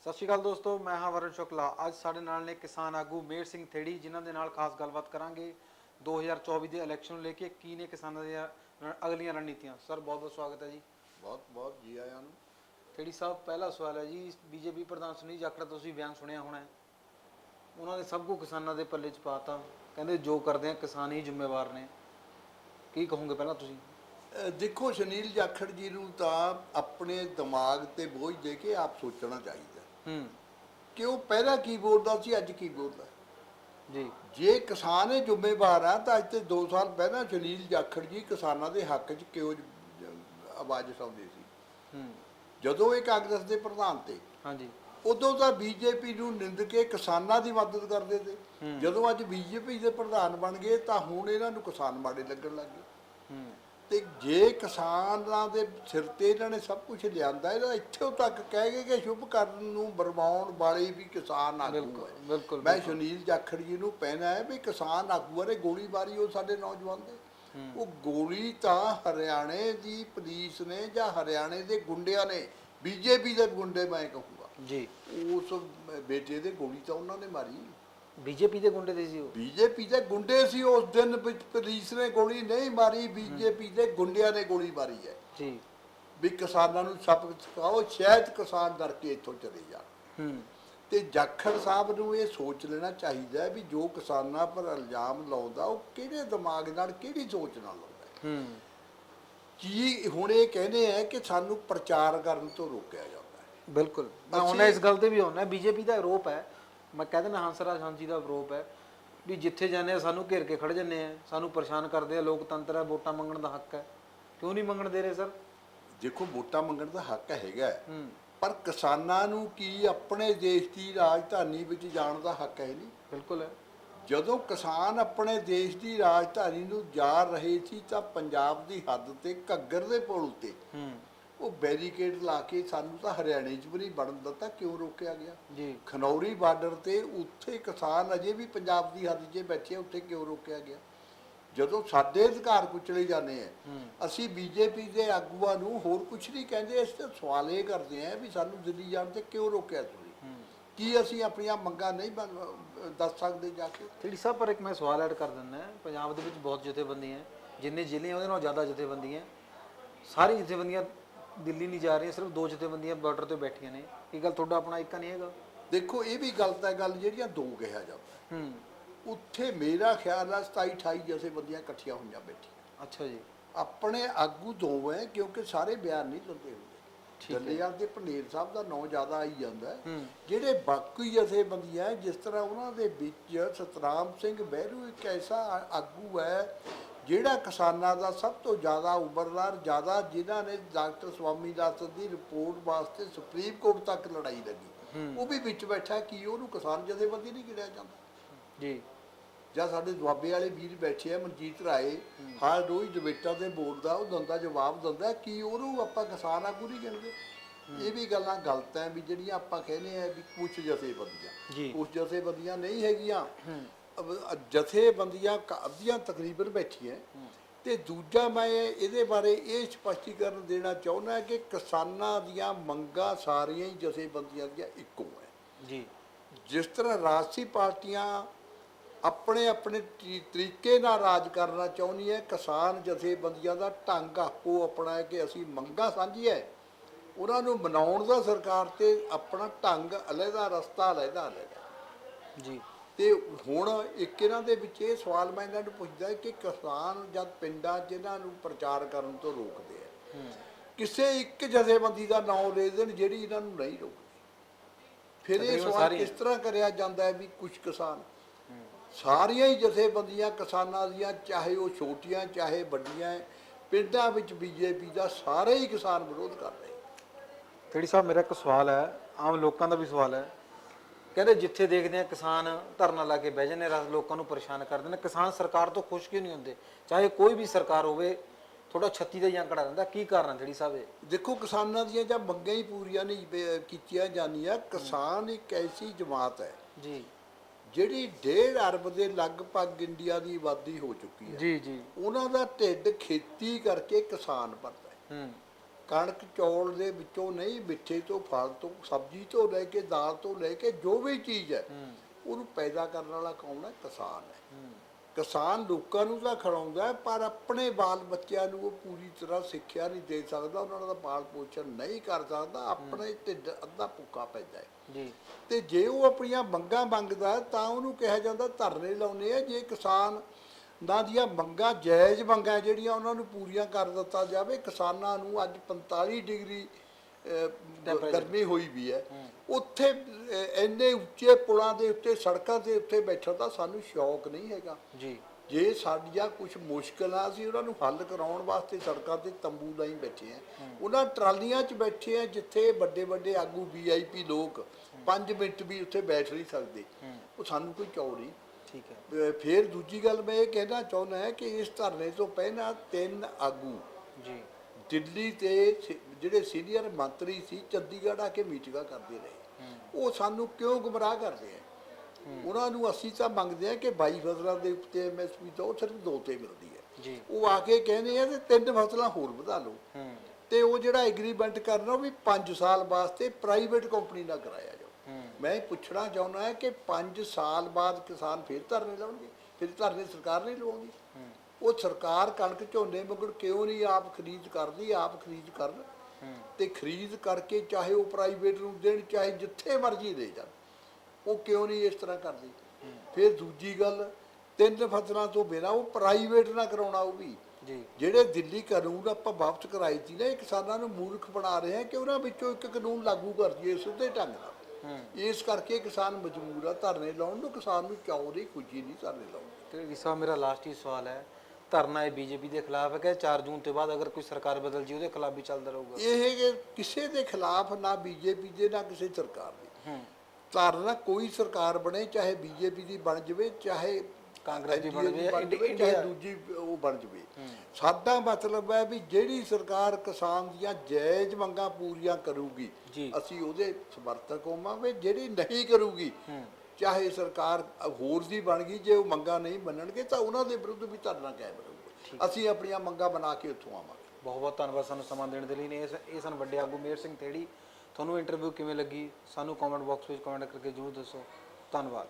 ਸਤਿ ਸ਼੍ਰੀ ਅਕਾਲ ਦੋਸਤੋ ਮੈਂ ਹਾਂ ਵਰਨ ਸ਼ੁਕਲਾ। ਅੱਜ ਸਾਡੇ ਨਾਲ ਨੇ ਕਿਸਾਨ ਆਗੂ ਮੇਰ ਸਿੰਘ ਥੇੜੀ ਜਿਨ੍ਹਾਂ ਦੇ ਨਾਲ ਖਾਸ ਗੱਲਬਾਤ ਕਰਾਂਗੇ 2024 ਦੇ ਇਲੈਕਸ਼ਨ ਨੂੰ ਲੈ ਕੇ ਕੀ ਨੇ ਕਿਸਾਨਾਂ ਦੀਆਂ ਅਗਲੀਆਂ ਰਣਨੀਤੀਆਂ। ਸਰ ਬਹੁਤ ਬਹੁਤ ਸਵਾਗਤ ਹੈ ਜੀ। ਬਹੁਤ ਬਹੁਤ ਜੀ ਆਇਆਂ ਨੂੰ। ਥੇੜੀ ਸਾਹਿਬ ਪਹਿਲਾ ਸਵਾਲ ਹੈ ਜੀ ਬੀਜੇਪੀ ਪ੍ਰਧਾਨ ਸੁਨੀਲ ਜਾਖੜ ਦਾ ਤੁਸੀਂ ਬਿਆਨ ਸੁਣਿਆ ਹੋਣਾ ਹੈ। ਉਹਨਾਂ ਨੇ ਸਭ ਕੁਝ ਕਿਸਾਨਾਂ ਦੇ ਪੱਲੇ 'ਚ ਪਾਤਾ। ਕਹਿੰਦੇ ਜੋ ਕਰਦੇ ਆ ਕਿਸਾਨ ਹੀ ਜ਼ਿੰਮੇਵਾਰ ਨੇ। ਕੀ ਕਹੋਗੇ ਪਹਿਲਾਂ ਤੁਸੀਂ? ਅਹ ਦੇਖੋ ਸੁਨੀਲ ਜਾਖੜ ਜੀ ਨੂੰ ਤਾਂ ਆਪਣੇ ਦਿਮਾਗ ਤੇ ਬੋਝ ਦੇ ਕੇ ਆਪ ਸੋਚਣਾ ਚਾਹੀਦਾ ਹੂੰ। ਕਿ ਉਹ ਪਹਿਲਾਂ ਕੀ ਬੋਲਦਾ ਸੀ ਅੱਜ ਕੀ ਬੋਲਦਾ? ਜੀ। ਜੇ ਕਿਸਾਨ ਇਹ ਜ਼ਿੰਮੇਵਾਰ ਆ ਤਾਂ ਅੱਜ ਤੇ 2 ਸਾਲ ਪਹਿਲਾਂ ਸੁਨੀਲ ਜਾਖੜ ਜੀ ਕਿਸਾਨਾਂ ਦੇ ਹੱਕ 'ਚ ਕਿਉਂ ਆਵਾਜ਼ ਉਠਾਉਂਦੇ ਸੀ। ਹੂੰ। ਜਦੋਂ ਇਹ ਕਾਂਗਰਸ ਦੇ ਪ੍ਰਧਾਨ ਤੇ ਹਾਂਜੀ। ਉਦੋਂ ਤਾਂ ਬੀਜੇਪੀ ਨੂੰ ਨਿੰਦ ਕੇ ਕਿਸਾਨਾਂ ਦੀ ਮਦਦ ਕਰਦੇ ਤੇ। ਜਦੋਂ ਅੱਜ ਬੀਜੇਪੀ ਦੇ ਪ੍ਰਧਾਨ ਬਣ ਗਏ ਤਾਂ ਹੁਣ ਇਹਨਾਂ ਨੂੰ ਕਿਸਾਨ ਮਾੜੇ ਲੱਗਣ ਲੱਗ ਤੇ ਜੇ ਕਿਸਾਨਾਂ ਦੇ ਸਿਰ ਤੇ ਇਹਨਾਂ ਨੇ ਸਭ ਕੁਝ ਲਿਆਂਦਾ ਇਹਦਾ ਇੱਥੋਂ ਤੱਕ ਕਹਿ ਗਏ ਕਿ ਸ਼ੁਭ ਕਰਨ ਨੂੰ ਬਰਮਾਉਣ ਵਾਲੇ ਵੀ ਕਿਸਾਨ ਆਗੂ ਬਿਲਕੁਲ ਹੈ ਬਿਲਕੁਲ ਮੈਂ ਸੁਨੀਲ ਜਾਖੜ ਜੀ ਨੂੰ ਕਹਿਣਾ ਹੈ ਵੀ ਕਿਸਾਨ ਆਗੂਆਂ ਨੇ ਗੋਲੀਬਾਰੀ ਉਹ ਸਾਡੇ ਨੌਜਵਾਨ ਦੇ। ਉਹ ਗੋਲੀ ਤਾਂ ਹਰਿਆਣੇ ਦੀ ਪੁਲਿਸ ਨੇ ਜਾਂ ਹਰਿਆਣੇ ਦੇ ਗੁੰਡਿਆਂ ਨੇ ਬੀਜੇਪੀ ਦੇ ਗੁੰਡੇ ਮੈਂ ਕਹੂੰਗਾ। ਜੀ। ਉਸ ਬੇਟੇ ਦੇ ਗੋਲੀ ਤਾਂ ਉਹਨਾਂ ਨੇ ਮਾਰੀ। ਬੀਜੇਪੀ ਦੇ ਗੁੰਡੇ ਦੇ ਸੀ ਉਹ? ਬੀਜੇਪੀ ਦੇ ਗੁੰਡੇ ਸੀ ਉਸ ਦਿਨ ਵਿੱਚ ਪੁਲਿਸ ਨੇ ਗੋਲੀ ਨਹੀਂ ਮਾਰੀ ਬੀਜੇਪੀ ਦੇ ਗੁੰਡਿਆਂ ਨੇ ਗੋਲੀ ਮਾਰੀ ਹੈ। ਜੀ। ਵੀ ਕਿਸਾਨਾਂ ਨੂੰ ਸਬਕ ਸਿਖਾਓ ਸ਼ਾਇਦ ਕਿਸਾਨ ਡਰ ਕੇ ਇੱਥੋਂ ਚਲੇ ਜਾਣ। ਹੂੰ। ਤੇ ਜਾਖੜ ਸਾਹਿਬ ਨੂੰ ਇਹ ਸੋਚ ਲੈਣਾ ਚਾਹੀਦਾ ਵੀ ਜੋ ਕਿਸਾਨਾਂ ਪਰ ਇਲਜ਼ਾਮ ਲਾਉਂਦਾ ਉਹ ਕਿਹੜੇ ਦਿਮਾਗ ਨਾਲ ਕਿਹੜੀ ਸੋਚ ਨਾਲ ਲਾਉਂਦਾ ਹੈ। ਕੀ ਹੁਣ ਇਹ ਕਹਿੰਦੇ ਆ ਕਿ ਸਾਨੂੰ ਪ੍ਰਚਾਰ ਕਰਨ ਤੋਂ ਰੋਕਿਆ ਜਾਂਦਾ ਹੈ? ਬਿਲਕੁਲ। ਮੈਂ ਉਹਨਾਂ ਇਸ ਗੱਲ ਤੇ ਵੀ ਆਉਣਾ ਬੀਜੇਪੀ ਦਾ ਆਰੋਪ ਹੈ ਮੈਂ ਕਹਿ ਦਿੰਦਾ ਹੰਸਰਾਜ ਹਾਂਜੀ ਦਾ ਆਰੋਪ ਹੈ ਵੀ ਜਿੱਥੇ ਜਾਂਦੇ ਆ ਸਾਨੂੰ ਘੇਰ ਕੇ ਖੜ ਜੰਨੇ ਆ ਸਾਨੂੰ ਪਰੇਸ਼ਾਨ ਕਰਦੇ ਆ ਲੋਕਤੰਤਰ ਹੈ ਵੋਟਾਂ ਮੰਗਣ ਦਾ ਹੱਕ ਹੈ। ਕਿਉਂ ਨਹੀਂ ਮੰਗਣ ਦੇ ਰਹੇ ਸਰ? ਦੇਖੋ ਵੋਟਾਂ ਮੰਗਣ ਦਾ ਹੱਕ ਹੈਗਾ ਹੂੰ। ਪਰ ਕਿਸਾਨਾਂ ਨੂੰ ਕੀ ਆਪਣੇ ਦੇਸ਼ ਦੀ ਰਾਜਧਾਨੀ ਵਿੱਚ ਜਾਣ ਦਾ ਹੱਕ ਹੈ ਨਹੀਂ? ਬਿਲਕੁਲ ਹੈ। ਜਦੋਂ ਕਿਸਾਨ ਆਪਣੇ ਦੇਸ਼ ਦੀ ਰਾਜਧਾਨੀ ਨੂੰ ਜਾ ਰਹੇ ਸੀ ਤਾਂ ਪੰਜਾਬ ਦੀ ਹੱਦ ਤੇ ਘੱਗਰ ਦੇ ਪੁਲ ਉੱਤੇ ਹੂੰ। ਉਹ ਬੈਰੀਕੇਡ ਲਾ ਕੇ ਸਾਨੂੰ ਤਾਂ ਹਰਿਆਣੇ 'ਚ ਵੀ ਨਹੀਂ ਵੜਨ ਦਿੱਤਾ ਕਿਉਂ ਰੋਕਿਆ ਗਿਆ? ਜੀ। ਖਨੌਰੀ ਬਾਰਡਰ ਤੇ ਉੱਥੇ ਕਿਸਾਨ ਅਜੇ ਵੀ ਪੰਜਾਬ ਦੀ ਹੱਦ 'ਚ ਬੈਠੇ ਆ, ਉੱਥੇ ਕਿਉਂ ਰੋਕਿਆ ਗਿਆ? ਜਦੋਂ ਸਾਡੇ ਅਧਿਕਾਰ ਕੁਚਲੇ ਜਾਂਦੇ ਆ ਅਸੀਂ ਬੀਜੇਪੀ ਦੇ ਆਗੂਆਂ ਨੂੰ ਹੋਰ ਕੁਝ ਨਹੀਂ ਕਹਿੰਦੇ ਅਸੀਂ ਤਾਂ ਸਵਾਲ ਇਹ ਕਰਦੇ ਆ ਵੀ ਸਾਨੂੰ ਦਿੱਲੀ ਜਾਣ ਤੇ ਕਿਉਂ ਰੋਕਿਆ ਤੁਸੀਂ? ਕੀ ਅਸੀਂ ਆਪਣੀਆਂ ਮੰਗਾਂ ਨਹੀਂ ਦੱਸ ਸਕਦੇ ਜਾ ਕੇ? ਥੇੜੀ ਸਾਹਿਬ ਪਰ ਇੱਕ ਮੈਂ ਸਵਾਲ ਐਡ ਕਰ ਦਿੰਦਾ ਪੰਜਾਬ ਦੇ ਵਿੱਚ ਬਹੁਤ ਜਥੇਬੰਦੀਆਂ ਜਿੰਨੇ ਜ਼ਿਲ੍ਹੇ ਉਹਦੇ ਨਾਲ ਜ਼ਿਆਦਾ ਜਥੇਬੰਦੀਆਂ ਸਾਰੀ ਜਥੇਬੰਦੀਆਂ ਦਿੱਲੀ ਨਹੀਂ ਜਾ ਰਹੀਆਂ ਸਿਰਫ ਦੋ ਜਥੇਬੰਦੀਆਂ ਬਾਰਡਰ ਤੇ ਬੈਠੀਆਂ ਨੇ। ਇਹ ਗੱਲ ਤੁਹਾਡਾ ਆਪਣਾ ਇੱਕਾ ਨਹੀਂ ਹੈਗਾ? ਦੇਖੋ ਇਹ ਵੀ ਗਲਤ ਹੈ ਗੱਲ ਜਿਹੜੀਆਂ ਦੋ ਕਿਹਾ ਜਾਂਦਾ। ਹੂੰ। ਉੱਥੇ ਮੇਰਾ ਖਿਆਲ ਹੈ 27 28 ਜਥੇਬੰਦੀਆਂ ਇਕੱਠੀਆਂ ਹੋਈਆਂ ਬੈਠੀਆਂ। ਅੱਛਾ ਜੀ। ਆਪਣੇ ਆਗੂ ਦੋ ਹੈ ਕਿਉਂਕਿ ਸਾਰੇ ਬਿਆਨ ਨਹੀਂ ਦਿੰਦੇ ਹੁੰਦੇ। ਠੀਕ ਹੈ। ਜੱਲੇਵਾਲ ਦੇ ਪੰਡੇਰ ਸਾਹਿਬ ਦਾ ਨਾਂ ਜ਼ਿਆਦਾ ਆਈ ਜਾਂਦਾ। ਜਿਹੜੇ ਬਾਕੀ ਜਥੇਬੰਦੀਆਂ ਹੈ, ਜਿਸ ਤਰ੍ਹਾਂ ਉਹਨਾਂ ਦੇ ਵਿੱਚ ਸਤਰਾਮ ਸਿੰਘ ਬਹਿਰੂ ਇੱਕ ਐਸਾ ਆਗੂ ਹੈ ਜਿਹੜਾ ਕਿਸਾਨਾਂ ਦਾ ਸਭ ਤੋਂ ਜ਼ਿਆਦਾ ਉਬਰਦਾਰ ਜ਼ਿਆਦਾ ਜਿਨ੍ਹਾਂ ਨੇ ਡਾਕਟਰ ਸਵਾਮੀ ਦਾਸ ਦੀ ਰਿਪੋਰਟ ਵਾਸਤੇ ਸੁਪਰੀਮ ਕੋਰਟ ਤੱਕ ਲੜਾਈ ਲੜੀ। ਉਹ ਵੀ ਵਿੱਚ ਬੈਠਾ ਕੀ ਉਹਨੂੰ ਕਿਸਾਨ ਜਥੇਬੰਦੀ ਨਹੀਂ ਗਿਣਿਆ ਜਾਂਦਾ? ਜੀ। ਜਾਂ ਸਾਡੇ ਦੁਆਬੇ ਵਾਲੇ ਵੀਰ ਬੈਠੇ ਆ ਮਨਜੀਤ ਰਾਏ ਹਰ ਰੋਜ਼ ਡਿਬੇਟਾਂ ਤੇ ਬੋਲਦਾ ਉਹ ਦੰਦਾ ਜਵਾਬ ਦਿੰਦਾ ਕਿ ਉਹਨੂੰ ਆਪਾਂ ਕਿਸਾਨ ਆਗੂ ਨਹੀਂ ਕਹਿੰਦੇ? ਇਹ ਵੀ ਗੱਲਾਂ ਗਲਤ ਹੈ ਵੀ ਜਿਹੜੀਆਂ ਆਪਾਂ ਕਹਿੰਦੇ ਆ ਵੀ ਕੁਝ ਜਥੇਬੰਦੀਆਂ। ਜੀ। ਕੁਝ ਜਥੇਬੰਦੀਆਂ ਨਹੀਂ ਹੈਗੀਆਂ। ਜਥੇਬੰਦੀਆਂ ਅੱਧੀਆਂ ਤਕਰੀਬਨ ਬੈਠੀਆਂ। ਤੇ ਦੂਜਾ ਮੈਂ ਇਹਦੇ ਬਾਰੇ ਇਹ ਸਪਸ਼ਟੀਕਰਨ ਦੇਣਾ ਚਾਹੁੰਦਾ ਕਿ ਕਿਸਾਨਾਂ ਦੀਆਂ ਮੰਗਾਂ ਸਾਰੀਆਂ ਹੀ ਜਥੇਬੰਦੀਆਂ ਦੀਆਂ ਇੱਕੋ ਹੈ ਜੀ। ਜਿਸ ਤਰ੍ਹਾਂ ਰਾਜਸੀ ਪਾਰਟੀਆਂ ਆਪਣੇ ਆਪਣੇ ਤਰੀਕੇ ਨਾਲ ਰਾਜ ਕਰਨਾ ਚਾਹੁੰਦੀ ਹੈ। ਕਿਸਾਨ ਜਥੇਬੰਦੀਆਂ ਦਾ ਢੰਗ ਆਪੋ ਆਪਣਾ ਹੈ ਕਿ ਅਸੀਂ ਮੰਗਾਂ ਸਾਂਝੀਆਂ ਉਹਨਾਂ ਨੂੰ ਮਨਾਉਣ ਦਾ ਸਰਕਾਰ ਤੇ ਆਪਣਾ ਢੰਗ ਅਲੱਗਾ ਰਸਤਾ ਅਲੱਗਾ ਅਲੱਗਾ ਜੀ। ਤੇ ਹੁਣ ਇੱਕ ਇਹਨਾਂ ਦੇ ਵਿੱਚ ਇਹ ਸਵਾਲ ਮੈਂ ਇਹਨਾਂ ਨੂੰ ਪੁੱਛਦਾ ਕਿ ਕਿਸਾਨ ਜਦ ਪਿੰਡਾਂ 'ਚ ਇਹਨਾਂ ਨੂੰ ਪ੍ਰਚਾਰ ਕਰਨ ਤੋਂ ਰੋਕਦੇ ਆ ਕਿਸੇ ਇੱਕ ਜਥੇਬੰਦੀ ਦਾ ਨਾਮ ਲੈ ਦੇਣ ਜਿਹੜੀ ਇਹਨਾਂ ਨੂੰ ਨਹੀਂ ਰੋਕਦੀ। ਫਿਰ ਇਹ ਸਵਾਲ। ਕਿਸ ਤਰ੍ਹਾਂ ਕਰਿਆ ਜਾਂਦਾ ਹੈ ਵੀ ਕੁਝ ਕਿਸਾਨ ਸਾਰੀਆਂ ਹੀ ਜਥੇਬੰਦੀਆਂ ਕਿਸਾਨਾਂ ਦੀਆਂ ਚਾਹੇ ਉਹ ਛੋਟੀਆਂ ਚਾਹੇ ਵੱਡੀਆਂ ਹੈ, ਪਿੰਡਾਂ ਵਿੱਚ ਬੀਜੇਪੀ ਦਾ ਸਾਰੇ ਹੀ ਕਿਸਾਨ ਵਿਰੋਧ ਕਰ ਰਹੇ ਥੇੜੀ ਸਾਹਿਬ ਮੇਰਾ ਇੱਕ ਸਵਾਲ ਹੈ ਆਮ ਲੋਕਾਂ ਦਾ ਵੀ ਸਵਾਲ ਹੈ। ਕਹਿੰਦੇ ਜਿੱਥੇ ਦੇਖਦੇ ਆ ਕਿਸਾਨ ਧਰਨਾ ਲਾ ਕੇ ਬਹਿ ਜਾਂਦੇ ਰਸ ਲੋਕਾਂ ਨੂੰ ਪਰੇਸ਼ਾਨ ਕਰਦੇ ਨੇ। ਕਿਸਾਨ ਸਰਕਾਰ ਤੋਂ ਖੁਸ਼ ਕਿਉਂ ਨਹੀਂ ਹੁੰਦੇ? ਚਾਹੇ ਕੋਈ ਵੀ ਸਰਕਾਰ ਹੋਵੇ ਥੋੜਾ 36 ਦਾ ਜਾਂ ਕਢਾ ਦਿੰਦਾ ਕੀ ਕਾਰਨ ਹੈ ਥੇੜੀ ਸਾਹਿਬ ਇਹ? ਦੇਖੋ ਕਿਸਾਨਾਂ ਦੀਆਂ ਜਾਂ ਮੰਗਾਂ ਹੀ ਪੂਰੀਆਂ ਨਹੀਂ ਕੀਤੀਆਂ ਜਾਂਦੀਆਂ। ਕਿਸਾਨ ਇੱਕ ਐਸੀ ਜਮਾਤ ਹੈ ਜੀ। ਜਿਹੜੀ 1.5 ਅਰਬ ਦੇ ਲਗਭਗ ਇੰਡੀਆ ਦੀ ਆਬਾਦੀ ਹੋ ਚੁੱਕੀ ਹੈ ਜੀ ਜੀ। ਉਹਨਾਂ ਦਾ ਢਿੱਡ ਖੇਤੀ ਕਰਕੇ ਕਿਸਾਨ ਭਰਦਾ ਹੈ। ਹੂੰ। ਕਣਕ ਚੌਲ ਦੇ ਵਿੱਚੋਂ ਨਹੀਂ ਮਿੱਠੇ ਤੋਂ ਫਲ ਤੋਂ ਸਬਜ਼ੀ ਤੋਂ ਲੈ ਕੇ ਦਾਲ ਤੋਂ ਲੈ ਕੇ ਜੋ ਵੀ ਚੀਜ਼ ਹੈ ਉਹਨੂੰ ਪੈਦਾ ਕਰਨ ਵਾਲਾ ਕੌਣ ਹੈ? ਕਿਸਾਨ ਹੈ। ਕਿਸਾਨ ਲੋਕਾਂ ਨੂੰ ਤਾਂ ਖਿਲਾਉਂਦਾ ਹੈ, ਪਰ ਆਪਣੇ ਬਾਲ ਬੱਚਿਆਂ ਨੂੰ ਉਹ ਪੂਰੀ ਤਰ੍ਹਾਂ ਸਿੱਖਿਆ ਨਹੀਂ ਦੇ ਸਕਦਾ ਉਹਨਾਂ ਦਾ ਪਾਲ ਪੋਸ਼ਣ ਨਹੀਂ ਕਰ ਸਕਦਾ ਆਪਣੇ ਢਿੱਡ ਅੱਧਾ ਭੁੱਖਾ ਪੈਂਦਾ ਹੈ ਜੀ। ਤੇ ਜੇ ਉਹ ਆਪਣੀਆਂ ਮੰਗਾਂ ਮੰਗਦਾ ਤਾਂ ਉਹਨੂੰ ਕਿਹਾ ਜਾਂਦਾ ਧਰਨੇ ਲਾਉਨੇ ਆ ਜੇ ਕਿਸਾਨ ਦਾ ਦੀਆਂ ਮੰਗਾਂ ਜਾਇਜ਼ ਮੰਗਾਂ ਜਿਹੜੀਆਂ ਉਹਨਾਂ ਨੂੰ ਪੂਰੀਆਂ ਕਰ ਦਿੱਤਾ ਜਾਵੇ ਕਿਸਾਨਾਂ ਨੂੰ ਅੱਜ 45 ਡਿਗਰੀ ਗਰਮੀ ਹੋਈ ਵੀ ਹੈ। ਉੱਥੇ ਇੰਨੇ ਉੱਚੇ ਪੁਲਾਂ ਦੇ ਉੱਤੇ ਸੜਕਾਂ ਦੇ ਉੱਤੇ ਬੈਠਣ ਦਾ ਸਾਨੂੰ ਸ਼ੌਕ ਨਹੀਂ ਹੈਗਾ। ਜੀ। ਜੇ ਸਾਡੀਆਂ ਕੁਝ ਮੁਸ਼ਕਲਾਂ ਅਸੀਂ ਉਹਨਾਂ ਨੂੰ ਹੱਲ ਕਰਾਉਣ ਵਾਸਤੇ ਸੜਕਾਂ ਤੇ ਤੰਬੂ ਲਾਈ ਬੈਠੇ ਆ। ਉਹਨਾਂ ਟਰਾਲੀਆਂ 'ਚ ਬੈਠੇ ਆ ਜਿੱਥੇ ਵੱਡੇ ਵੱਡੇ ਆਗੂ ਵੀਆਈਪੀ ਲੋਕ 5 ਮਿੰਟ ਵੀ ਉੱਥੇ ਬੈਠ ਨਹੀਂ ਸਕਦੇ। ਉਹ ਸਾਨੂੰ ਕੋਈ ਚੌ ਨਹੀਂ। ਠੀਕ ਹੈ। ਫਿਰ ਦੂਜੀ ਗੱਲ ਮੈਂ ਇਹ ਕਹਿਣਾ ਚਾਹੁੰਦਾ ਹਾਂ ਕਿ ਇਸ ਧਰਨੇ ਤੋਂ ਪਹਿਲਾਂ ਤਿੰਨ ਆਗੂ ਜੀ। ਦਿੱਲੀ ਤੇ ਸੀ- ਜਿਹੜੇ ਸੀਨੀਅਰ ਮੰਤਰੀ ਸੀ ਚੰਡੀਗੜ੍ਹ ਆ ਕੇ ਮੀਟਿੰਗਾਂ ਕਰਦੇ ਰਹੇ। ਉਹ ਸਾਨੂੰ ਕਿਉਂ ਗੁੰਮਰਾਹ ਕਰਦੇ ਆ? ਉਹਨਾਂ ਨੂੰ ਅਸੀਂ ਤਾਂ ਮੰਗਦੇ ਆ ਕਿ 22 ਫਸਲਾਂ ਦੇ ਉੱਤੇ ਐਮਐਸਪੀ ਤੋਂ ਸਿਰਫ ਦੋ ਤੇ ਮਿਲਦੀ ਹੈ। ਉਹ ਆ ਕੇ ਕਹਿੰਦੇ ਆ ਤੇ ਤਿੰਨ ਫਸਲਾਂ ਹੋਰ ਵਧਾ ਲਓ। ਤੇ ਉਹ ਜਿਹੜਾ ਐਗਰੀਮੈਂਟ ਕਰਨਾ ਉਹ ਵੀ 5 ਸਾਲ ਵਾਸਤੇ ਪ੍ਰਾਈਵੇਟ ਕੰਪਨੀ ਨਾਲ ਕਰਾਇਆ ਜਾਓ। ਮੈਂ ਇਹ ਪੁੱਛਣਾ ਚਾਹੁੰਦਾ ਹਾਂ ਕਿ 5 ਸਾਲ ਬਾਅਦ ਕਿਸਾਨ ਫਿਰ ਧਰਨੇ ਲਾਉਣਗੇ? ਫਿਰ ਧਰਨੇ ਸਰਕਾਰ ਨਹੀਂ ਲਵਾਉਂਦੀ। ਉਹ ਸਰਕਾਰ ਕਣਕ ਝੋਨੇ ਮਗਰ ਕਿਉਂ ਨਹੀਂ ਆਪ ਖਰੀਦ ਕਰਦੀ ਆਪ ਖਰੀਦ ਕਰਨ ਤੇ ਖਰੀਦ ਕਰਕੇ ਚਾਹੇ ਉਹ ਪ੍ਰਾਈਵੇਟ ਨੂੰ ਦੇਣ ਚਾਹੇ ਜਿੱਥੇ ਮਰਜ਼ੀ ਲੈ ਜਾਣ ਉਹ ਕਿਉਂ ਨਹੀਂ ਇਸ ਤਰ੍ਹਾਂ ਕਰਦੀ? ਫਿਰ ਦੂਜੀ ਗੱਲ ਤਿੰਨ ਫਸਲਾਂ ਤੋਂ ਬਿਨਾਂ ਉਹ ਪ੍ਰਾਈਵੇਟ ਨਾ ਕਰਾਉਣਾ ਉਹ ਵੀ। ਜਿਹੜੇ ਦਿੱਲੀ ਕਾਨੂੰਨ ਆਪਾਂ ਵਾਪਸ ਕਰਾਏ ਸੀ ਨਾ ਇਹ ਕਿਸਾਨਾਂ ਨੂੰ ਮੂਰਖ ਬਣਾ ਰਹੇ ਆ ਕਿ ਉਹਨਾਂ ਵਿੱਚੋਂ ਇੱਕ ਕਾਨੂੰਨ ਲਾਗੂ ਕਰ ਦਈਏ ਸਿੱਧੇ ਢੰਗ ਨਾਲ। ਇਸ ਕਰਕੇ ਕਿਸਾਨ ਮਜਬੂਰ ਆ ਧਰਨੇ ਲਾਉਣ ਨੂੰ ਕਿਸਾਨ ਨੂੰ ਚਾਉ ਨਹੀਂ ਖੁਸ਼ੀ ਨਹੀਂ ਧਰਨੇ ਲਾਉਣ। ਦੀ। ਤੇ ਵਿਸਾ ਮੇਰਾ ਲਾਸਟ ਹੀ ਸਵਾਲ ਹੈ ਧਰਨਾ ਇਹ ਬੀਜੇਪੀ ਦੇ ਖਿਲਾਫ ਹੈ ਕਿ 4 ਜੂਨ ਤੋਂ ਬਾਅਦ ਅਗਰ ਕੋਈ ਸਰਕਾਰ ਬਦਲ ਜੀ ਉਹਦੇ ਖਿਲਾਫ ਵੀ ਚੱਲਦਾ ਰਹੂਗਾ। ਇਹ ਕਿ ਕਿਸੇ ਦੇ ਖਿਲਾਫ ਨਾ ਬੀਜੇਪੀ ਦੇ ਨਾ ਕਿਸੇ ਸਰਕਾਰ ਦੇ। ਧਰਨਾ ਕੋਈ ਸਰਕਾਰ ਬਣੇ ਚਾਹੇ ਬੀਜੇਪੀ ਦੀ ਬਣ ਜਵੇ ਚਾਹੇ ਕਾਂਗਰਸ ਦੀ ਬਣ ਜਾਵੇ, ਇੰਡੀਆ- ਚਾਹੇ ਦੂਜੀ ਉਹ ਬਣ ਜਵੇ। ਸਾਡਾ ਮਤਲਬ ਹੈ ਵੀ ਜਿਹੜੀ ਸਰਕਾਰ ਕਿਸਾਨ ਦੀਆਂ ਜਾਇਜ਼ ਮੰਗਾਂ ਪੂਰੀਆਂ ਕਰੂਗੀ। ਅਸੀਂ ਉਹਦੇ ਸਮਰਥਕ ਹੋਵਾਂਗੇ ਜਿਹੜੀ ਨਹੀਂ ਕਰੂਗੀ ਚਾਹੇ ਸਰਕਾਰ ਹੋਰ ਦੀ ਬਣ ਗਈ ਜੇ ਉਹ ਮੰਗਾਂ ਨਹੀਂ ਮੰਨਣਗੇ ਤਾਂ ਉਹਨਾਂ ਦੇ ਵਿਰੁੱਧ ਵੀ ਧਰਨਾ ਕਾਇਮ ਰਹੂਗਾ। ਅਸੀਂ ਆਪਣੀਆਂ ਮੰਗਾਂ ਬਣਾ ਕੇ ਉੱਥੋਂ ਆਵਾਂਗੇ। ਬਹੁਤ ਬਹੁਤ ਧੰਨਵਾਦ ਸਾਨੂੰ ਸਮਾਂ ਦੇਣ ਦੇ ਲਈ। ਨੇ ਇਸ ਇਹ ਸਨ ਵੱਡੇ ਆਗੂ ਮੇਰ ਸਿੰਘ ਥੇੜੀ ਤੁਹਾਨੂੰ ਇੰਟਰਵਿਊ ਕਿਵੇਂ ਲੱਗੀ? ਸਾਨੂੰ ਕਮੈਂਟ ਬਾਕਸ ਵਿੱਚ ਕਮੈਂਟ ਕਰਕੇ ਜਰੂਰ ਦੱਸੋ। ਧੰਨਵਾਦ।